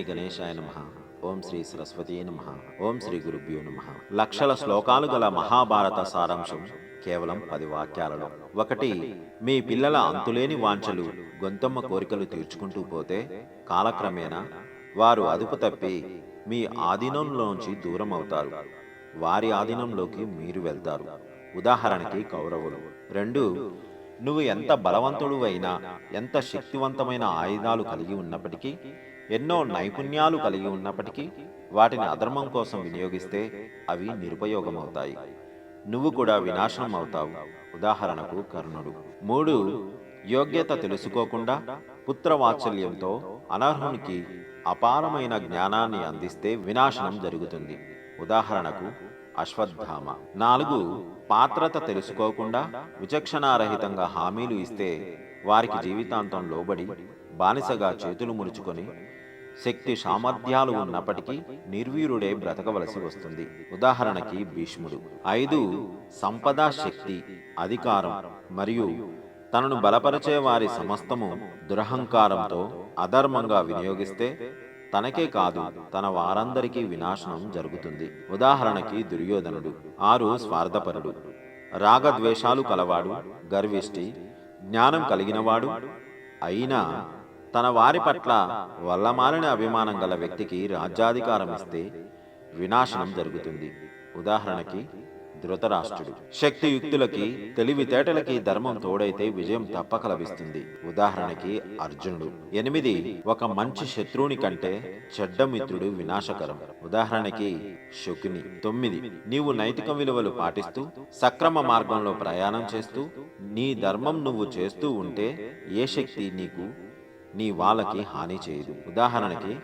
శ్రీ గణేశాయ నమ. ఓం శ్రీ సరస్వతి నమ. ఓం శ్రీ గురుభ్యో నమ. లక్షల శ్లోకాలు గల మహాభారత సారాంశం కేవలం పది వాక్యాలలో. ఒకటి మీ పిల్లల అంతులేని వాంఛలు గొంతమ్మ కోరికలు తీర్చుకుంటూ పోతే కాలక్రమేణా వారు అదుపు తప్పి మీ ఆధీనంలోంచి దూరం అవుతారు వారి ఆధీనంలోకి మీరు వెళ్తారు. ఉదాహరణకి కౌరవులు. రెండు నువ్వు ఎంత బలవంతుడు అయినా ఎంత శక్తివంతమైన ఆయుధాలు కలిగి ఉన్నప్పటికీ ఎన్నో నైపుణ్యాలు కలిగి ఉన్నప్పటికీ వాటిని అధర్మం కోసం వినియోగిస్తే అవి నిరుపయోగమవుతాయి. నువ్వు కూడా వినాశనం అవుతావు. ఉదాహరణకు కర్ణుడు. మూడు యోగ్యత తెలుసుకోకుండా పుత్రవాత్సల్యంతో అనర్హునికి అపారమైన జ్ఞానాన్ని అందిస్తే వినాశనం జరుగుతుంది. ఉదాహరణకు అశ్వత్థామ. నాలుగు పాత్రత తెలుసుకోకుండా విచక్షణారహితంగా హామీలు ఇస్తే వారికి జీవితాంతం లోబడి బానిసగా చేతులు ముడుచుకొని శక్తి సామర్థ్యాలు ఉన్నప్పటికీ నిర్వీరుడే బ్రతకవలసి వస్తుంది. ఉదాహరణకి భీష్ముడు. ఐదు సంపద శక్తి అధికారం మరియు తనను బలపరిచే వారి సమస్తము దురహంకారంతో అధర్మంగా వినియోగిస్తే తనకే కాదు తన వారందరికీ వినాశనం జరుగుతుంది. ఉదాహరణకి దుర్యోధనుడు. ఆరు స్వార్థపరుడు. రాగద్వేషాలు కలవాడు గర్విష్టి జ్ఞానం కలిగినవాడు అయినా తన వారి పట్ల వల్లమాలిన అభిమానం గల వ్యక్తికి రాజ్యాధికారం ఇస్తే వినాశనం జరుగుతుంది. ఉదాహరణకి ధృతరాష్ట్రుడు. శక్తియుక్తులకి తెలివితేటలకి ధర్మం తోడైతే విజయం తప్పక లభిస్తుంది. ఉదాహరణకి అర్జునుడు. ఎనిమిది ఒక మంచి శత్రువుని కంటే చెడ్డ మిత్రుడు వినాశకరం. ఉదాహరణకి శకుని. తొమ్మిది నీవు నైతిక విలువలు పాటిస్తూ సక్రమ మార్గంలో ప్రయాణం చేస్తూ నీ ధర్మం నువ్వు చేస్తూ ఉంటే ఏ శక్తి నీకు నీ వాళ్ళకి హాని చేయదు. ఉదాహరణకి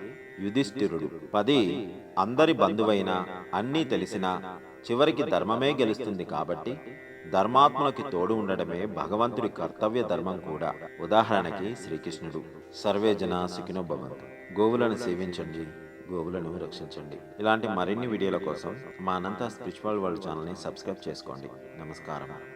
యుధిష్ఠిరుడు. పది అందరి బంధువైన అన్నీ తెలిసినా చివరికి ధర్మమే గెలుస్తుంది కాబట్టి ధర్మాత్మలకి తోడు ఉండడమే భగవంతుడి కర్తవ్య ధర్మం కూడా. ఉదాహరణకి శ్రీకృష్ణుడు. సర్వే జన సుఖినో భవంతు. గోవులను సేవించండి గోవులను రక్షించండి. ఇలాంటి మరిన్ని వీడియోల కోసం మా అనంత స్పిరిచువల్ వరల్డ్ ఛానల్ని సబ్స్క్రైబ్ చేసుకోండి. నమస్కారం.